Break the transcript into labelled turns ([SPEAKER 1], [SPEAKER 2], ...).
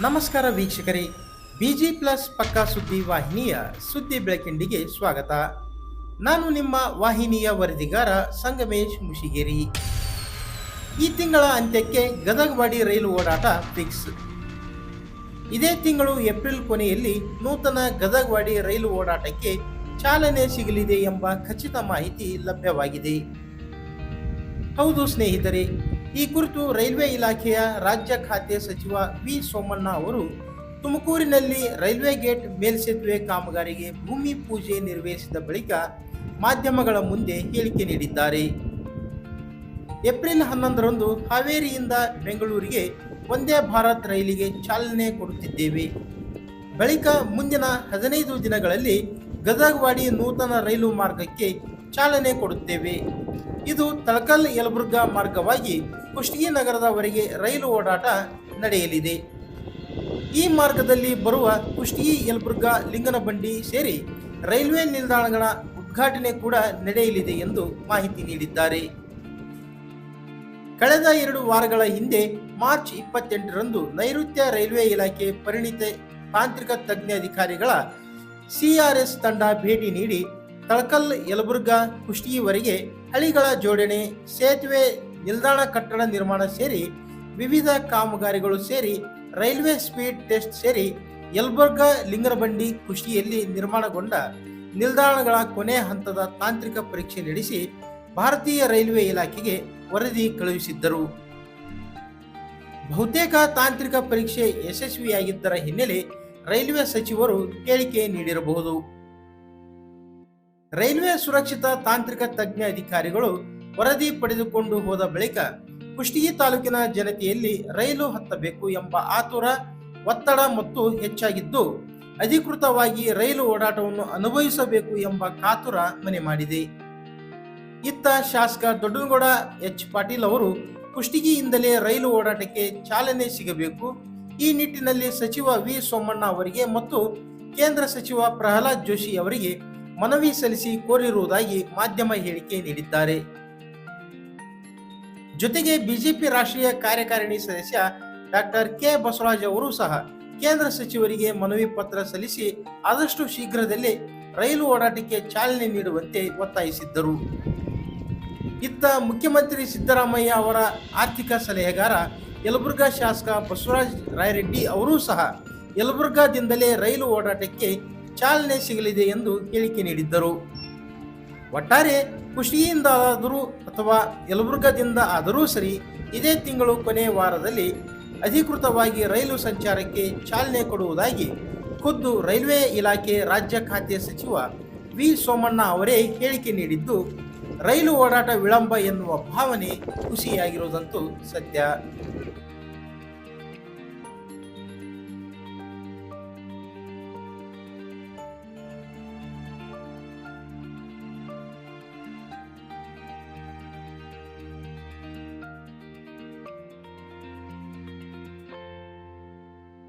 [SPEAKER 1] ನಮಸ್ಕಾರ ವೀಕ್ಷಕರೇ, busy plus ಪಕ್ಕಾ ಸುದ್ದಿ ವಾಹಿನಿಯ ಸುದ್ದಿ ಬೆಳಕಿಂಡಿಗೆ ಸ್ವಾಗತ. ನಾನು ನಿಮ್ಮ ವಾಹಿನಿಯ ವರದಿಗಾರ ಸಂಗಮೇಶ್ ಮುಷಿಗೇರಿ. ಈ ತಿಂಗಳ ಅಂತ್ಯಕ್ಕೆ ಗದಗವಾಡಿ ರೈಲು ಓಡಾಟ ಫಿಕ್ಸ್. ಇದೇ ತಿಂಗಳು ಏಪ್ರಿಲ್ ಕೊನೆಯಲ್ಲಿ ನೂತನ ಗದಗವಾಡಿ ರೈಲು ಓಡಾಟಕ್ಕೆ ಚಾಲನೆ ಸಿಗಲಿದೆ ಎಂಬ ಖಚಿತ ಮಾಹಿತಿ ಲಭ್ಯವಾಗಿದೆ. ಹೌದು ಸ್ನೇಹಿತರೆ ಈ ಕುರಿತು ರೈಲ್ವೆ ಇಲಾಖೆಯ ರಾಜ್ಯ ಖಾತೆ ಸಚಿವ ವಿ ಸೋಮಣ್ಣ ಅವರು ತುಮಕೂರಿನಲ್ಲಿ ರೈಲ್ವೆ ಗೇಟ್ ಮೇಲ್ಸೇತುವೆ ಕಾಮಗಾರಿಗೆ ಭೂಮಿ ಪೂಜೆ ನಿರ್ವಹಿಸಿದ ಬಳಿಕ ಮಾಧ್ಯಮಗಳ ಮುಂದೆ ಹೇಳಿಕೆ ನೀಡಿದ್ದಾರೆ. ಏಪ್ರಿಲ್ ಹನ್ನೊಂದರಂದು ಹಾವೇರಿಯಿಂದ ಬೆಂಗಳೂರಿಗೆ ಒಂದೇ ಭಾರತ್ ರೈಲಿಗೆ ಚಾಲನೆ ಕೊಡುತ್ತಿದ್ದೇವೆ. ಬಳಿಕ ಮುಂದಿನ ಹದಿನೈದು ದಿನಗಳಲ್ಲಿ ಗದಗವಾಡಿ ನೂತನ ರೈಲು ಮಾರ್ಗಕ್ಕೆ ಚಾಲನೆ ಕೊಡುತ್ತೇವೆ. ಇದು ತಳಕಲ್ ಯಲಬುರ್ಗಾ ಮಾರ್ಗವಾಗಿ ಕುಷ್ಟಗಿ ನಗರದವರೆಗೆ ರೈಲು ಓಡಾಟ ನಡೆಯಲಿದೆ. ಈ ಮಾರ್ಗದಲ್ಲಿ ಬರುವ ಕುಷ್ಟಗಿ ಯಲ್ಬುರ್ಗಾ, ಲಿಂಗನಬಂಡಿ ಸೇರಿ ರೈಲ್ವೆ ನಿಲ್ದಾಣಗಳ ಉದ್ಘಾಟನೆ ಕೂಡ ನಡೆಯಲಿದೆ ಎಂದು ಮಾಹಿತಿ ನೀಡಿದ್ದಾರೆ. ಕಳೆದ ಎರಡು ವಾರಗಳ ಹಿಂದೆ ಮಾರ್ಚ್ ಇಪ್ಪತ್ತೆಂಟರಂದು ನೈಋತ್ಯ ರೈಲ್ವೆ ಇಲಾಖೆ ಪರಿಣಿತ ತಾಂತ್ರಿಕ ತಜ್ಞ ಅಧಿಕಾರಿಗಳ ಸಿಆರ್ಎಸ್ ತಂಡ ಭೇಟಿ ನೀಡಿ ತಳಕಲ್, ಯಲಬುರ್ಗಾ ಕುಷ್ಟಗಿವರೆಗೆ ಹಳಿಗಳ ಜೋಡಣೆ, ಸೇತುವೆ ನಿಲ್ದಾಣ ಕಟ್ಟಡ ನಿರ್ಮಾಣ ಸೇರಿ ವಿವಿಧ ಕಾಮಗಾರಿಗಳು ಸೇರಿ ರೈಲ್ವೆ ಸ್ಪೀಡ್ ಟೆಸ್ಟ್ ಸೇರಿ ಯಲಬುರ್ಗಾ ಲಿಂಗರಬಂಡಿ ಖುಷಿಯಲ್ಲಿ ನಿರ್ಮಾಣಗೊಂಡ ನಿಲ್ದಾಣಗಳ ಕೊನೆ ಹಂತದ ತಾಂತ್ರಿಕ ಪರೀಕ್ಷೆ ನಡೆಸಿ ಭಾರತೀಯ ರೈಲ್ವೆ ಇಲಾಖೆಗೆ ವರದಿ ಕಳುಹಿಸಿದ್ದರು. ಬಹುತೇಕ ತಾಂತ್ರಿಕ ಪರೀಕ್ಷೆ ಯಶಸ್ವಿಯಾಗಿದ್ದರ ಹಿನ್ನೆಲೆ ರೈಲ್ವೆ ಸಚಿವರು ಹೇಳಿಕೆ ನೀಡಿರಬಹುದು. ರೈಲ್ವೆ ಸುರಕ್ಷಿತ ತಾಂತ್ರಿಕ ತಜ್ಞ ಅಧಿಕಾರಿಗಳು ವರದಿ ಪಡೆದುಕೊಂಡು ಹೋದ ಬಳಿಕ ಕುಷ್ಟಗಿ ತಾಲೂಕಿನ ಜನತೆಯಲ್ಲಿ ರೈಲು ಹತ್ತಬೇಕು ಎಂಬ ಆತುರ, ಒತ್ತಡ ಮತ್ತು ಹೆಚ್ಚಾಗಿದ್ದು ಅಧಿಕೃತವಾಗಿ ರೈಲು ಓಡಾಟವನ್ನು ಅನುಭವಿಸಬೇಕು ಎಂಬ ಕಾತುರ ಮನೆ ಮಾಡಿದೆ. ಇತ್ತ ಶಾಸಕ ದೊಡ್ಡನಗೌಡ ಎಚ್ ಪಾಟೀಲ್ ಅವರು ಕುಷ್ಟಗಿಯಿಂದಲೇ ರೈಲು ಓಡಾಟಕ್ಕೆ ಚಾಲನೆ ಸಿಗಬೇಕು. ಈ ನಿಟ್ಟಿನಲ್ಲಿ ಸಚಿವ ವಿ ಸೋಮಣ್ಣ ಅವರಿಗೆ ಮತ್ತು ಕೇಂದ್ರ ಸಚಿವ ಪ್ರಹ್ಲಾದ್ ಜೋಶಿ ಅವರಿಗೆ ಮನವಿ ಸಲ್ಲಿಸಿ ಕೋರಿರುವುದಾಗಿ ಮಾಧ್ಯಮ ಹೇಳಿಕೆ ನೀಡಿದ್ದಾರೆ. ಜೊತೆಗೆ ಬಿಜೆಪಿ ರಾಷ್ಟ್ರೀಯ ಕಾರ್ಯಕಾರಿಣಿ ಸದಸ್ಯ ಡಾಕ್ಟರ್ ಕೆ ಬಸವರಾಜ್ ಅವರು ಸಹ ಕೇಂದ್ರ ಸಚಿವರಿಗೆ ಮನವಿ ಪತ್ರ ಸಲ್ಲಿಸಿ ಆದಷ್ಟು ಶೀಘ್ರದಲ್ಲೇ ರೈಲು ಓಡಾಟಕ್ಕೆ ಚಾಲನೆ ನೀಡುವಂತೆ ಒತ್ತಾಯಿಸಿದ್ದರು. ಇತ್ತ ಮುಖ್ಯಮಂತ್ರಿ ಸಿದ್ದರಾಮಯ್ಯ ಅವರ ಆರ್ಥಿಕ ಸಲಹೆಗಾರ ಯಲಬುರ್ಗಾ ಶಾಸಕ ಬಸವರಾಜ್ ರಾಯರೆಡ್ಡಿ ಅವರೂ ಸಹ ಯಲಬುರ್ಗಾದಿಂದಲೇ ರೈಲು ಓಡಾಟಕ್ಕೆ ಚಾಲನೆ ಸಿಗಲಿದೆ ಎಂದು ಹೇಳಿಕೆ ನೀಡಿದ್ದರು. ಒಟ್ಟಾರೆ ಖುಷಿಯಿಂದಾದರೂ ಅಥವಾ ಯಲಬುರ್ಗದಿಂದ ಆದರೂ ಸರಿ, ಇದೇ ತಿಂಗಳು ಕೊನೆಯ ವಾರದಲ್ಲಿ ಅಧಿಕೃತವಾಗಿ ರೈಲು ಸಂಚಾರಕ್ಕೆ ಚಾಲನೆ ಕೊಡುವುದಾಗಿ ಖುದ್ದು ರೈಲ್ವೆ ಇಲಾಖೆ ರಾಜ್ಯ ಖಾತೆ ಸಚಿವ ವಿ ಸೋಮಣ್ಣ ಅವರೇ ಹೇಳಿಕೆ ನೀಡಿದ್ದು, ರೈಲು ಓಡಾಟ ವಿಳಂಬ ಎನ್ನುವ ಭಾವನೆ ಖುಷಿಯಾಗಿರುವುದಂತೂ ಸತ್ಯ.